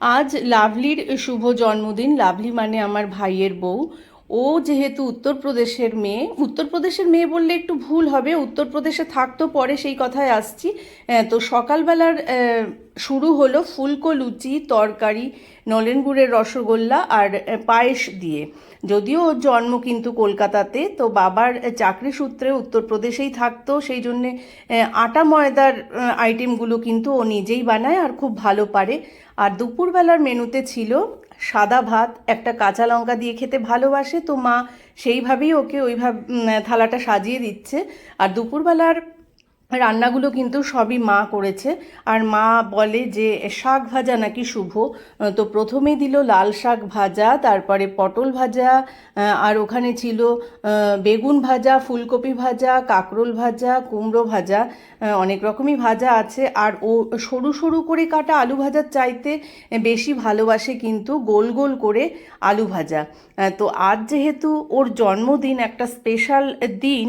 আজ লাভলির শুভ জন্মদিন। লাভলি মানে আমার ভাইয়ের বউ। ও যেহেতু উত্তরপ্রদেশের মেয়ে উত্তরপ্রদেশের মেয়ে বললে একটু ভুল হবে, উত্তরপ্রদেশে থাকতো পরে সেই কথায় আসছি। তো সকালবেলার শুরু হলো ফুলকো লুচি, তরকারি নলেন গুড়ের রসগোল্লা আর পায়েস দিয়ে। যদিও ওর জন্ম কিন্তু কলকাতাতে, তো বাবার চাকরি সূত্রে উত্তরপ্রদেশেই থাকতো, সেই জন্যে আটা ময়দার আইটেমগুলো কিন্তু ও নিজেই বানায় আর খুব ভালো পারে। আর দুপুরবেলার মেনুতে ছিল সাদা ভাত, একটা কাঁচা লঙ্কা দিয়ে খেতে ভালোবাসে, তো মা সেইভাবেই ওকে ওইভাবে থালাটা সাজিয়ে দিচ্ছে। আর দুপুরবেলার রান্নাগুলো কিন্তু সবই মা করেছে। আর মা বলে যে শাক ভাজা নাকি শুভ? তো প্রথমেই দিল লাল শাক ভাজা, তারপরে পটল ভাজা আর ওখানে ছিল বেগুন ভাজা, ফুলকপি ভাজা, কাঁকরোল ভাজা, কুমড়ো ভাজা অনেক রকমই ভাজা আছে। আর ও সরু সরু করে কাটা আলু ভাজার চাইতে বেশি ভালোবাসে কিন্তু গোল গোল করে আলু ভাজা। তো আজ যেহেতু ওর জন্মদিন, একটা স্পেশাল দিন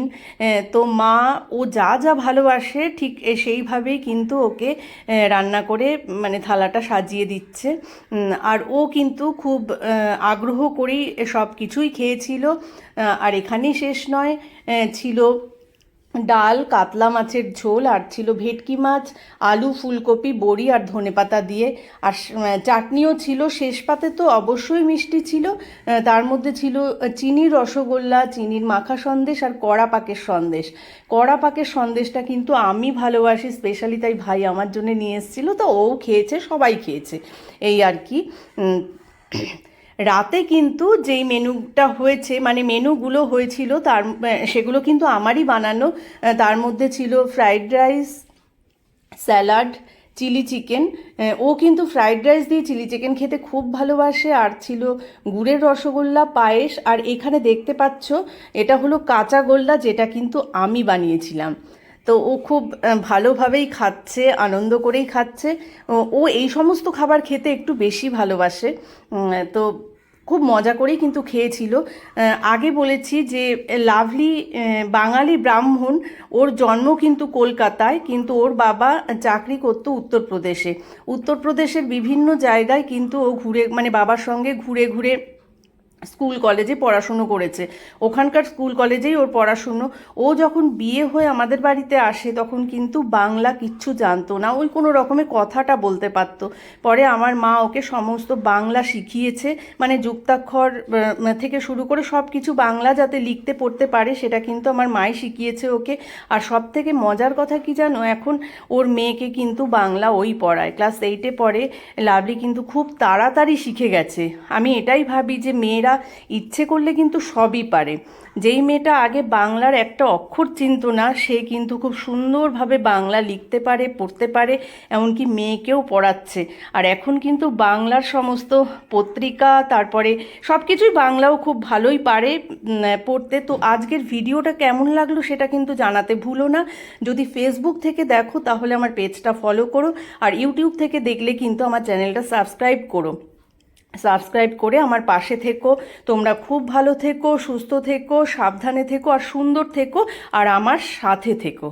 তো মা ও যা যা ভালোবাসে, ঠিক সেইভাবেই কিন্তু ওকে রান্না করে মানে থালাটা সাজিয়ে দিচ্ছে। আর ও কিন্তু খুব আগ্রহ করেই সব কিছুই খেয়েছিল। আর এখানেই শেষ নয় ছিল ডাল, কাতলা মাছের ঝোল, আর ছিল ভেটকি মাছ, আলু, ফুলকপি, বড়ি আর ধনেপাতা দিয়ে। আর চাটনিও ছিল, শেষ পাতে তো অবশ্যই মিষ্টি ছিল। তার মধ্যে ছিল চিনির রসগোল্লা, চিনির মাখা সন্দেশ আর কড়া পাকের সন্দেশ। কড়া পাকের সন্দেশটা কিন্তু আমি ভালোবাসি স্পেশালি তাই ভাই আমার জন্য নিয়ে এসেছিল, তো ও খেয়েছে, সবাই খেয়েছে। এই আর কি রাতে কিন্তু যেই মেনুটা হয়েছে মানে মেনুগুলো হয়েছিল তার, সেগুলো কিন্তু আমারই বানানো। তার মধ্যে ছিল fried rice, salad, chilli chicken. ও কিন্তু ফ্রাইড রাইস দিয়ে চিলি চিকেন খেতে খুব ভালোবাসে। আর ছিল গুড়ের রসগোল্লা, পায়েস। আর এখানে দেখতে পাচ্ছ, এটা হলো কাঁচা গোল্লা যেটা কিন্তু আমি বানিয়েছিলাম। তো ও খুব ভালোভাবেই খাচ্ছে, আনন্দ করেই খাচ্ছে। ও- এই সমস্ত খাবার খেতে একটু বেশি ভালোবাসে। তো খুব মজা করেই কিন্তু খেয়েছিল। আগে বলেছি যে, লাভলি বাঙালি ব্রাহ্মণ, ওর জন্ম কিন্তু কলকাতায়, কিন্তু ওর বাবা চাকরি করত উত্তরপ্রদেশে। উত্তরপ্রদেশের বিভিন্ন জায়গায় কিন্তু ও ঘুরে মানে বাবার সঙ্গে ঘুরে ঘুরে স্কুল কলেজে পড়াশুনো করেছে। ওখানকার স্কুল কলেজেই ওর পড়াশুনো। ও যখন বিয়ে হয়ে আমাদের বাড়িতে আসে, তখন কিন্তু বাংলা কিচ্ছু জানতো না। ওই কোনো রকমের কথাটা বলতে পারতো। পরে আমার মা ওকে সমস্ত বাংলা শিখিয়েছে। মানে যুক্তাক্ষর থেকে শুরু করে সব কিছু বাংলা যাতে লিখতে, পড়তে পারে, সেটা কিন্তু আমার মাই শিখিয়েছে ওকে। আর সব থেকে মজার কথা কি জানো? এখন ওর মেয়েকে কিন্তু বাংলা ওই পড়ায়। ক্লাস এইটে পড়ে লাভলি কিন্তু খুব তাড়াতাড়ি শিখে গেছে। আমি এটাই ভাবি যে মেয়েরা ইচ্ছে করলে কিন্তু সবই পারে। যেই মেয়েটা আগে বাংলার একটা অক্ষর চিনত না, সে কিন্তু খুব সুন্দরভাবে বাংলা লিখতে পারে, পড়তে পারে, এমনকি মেয়েকেও পড়াচ্ছে। আর এখন কিন্তু বাংলার সমস্ত পত্রিকা, তারপরে সব কিছুই বাংলাও খুব ভালোই পারে পড়তে। তো আজকের ভিডিওটা কেমন লাগল সেটা কিন্তু জানাতে ভুলো না। যদি ফেসবুক থেকে দেখো, তাহলে আমার পেজটা ফলো করো। আর ইউটিউব থেকে দেখলে কিন্তু আমার চ্যানেলটা সাবস্ক্রাইব করো। সাবস্ক্রাইব করে আমার পাশে থেকো। তোমরা খুব ভালো থেকো, সুস্থ থেকো, সাবধানে থেকো আর সুন্দর থেকো আর আমার সাথে থেকো।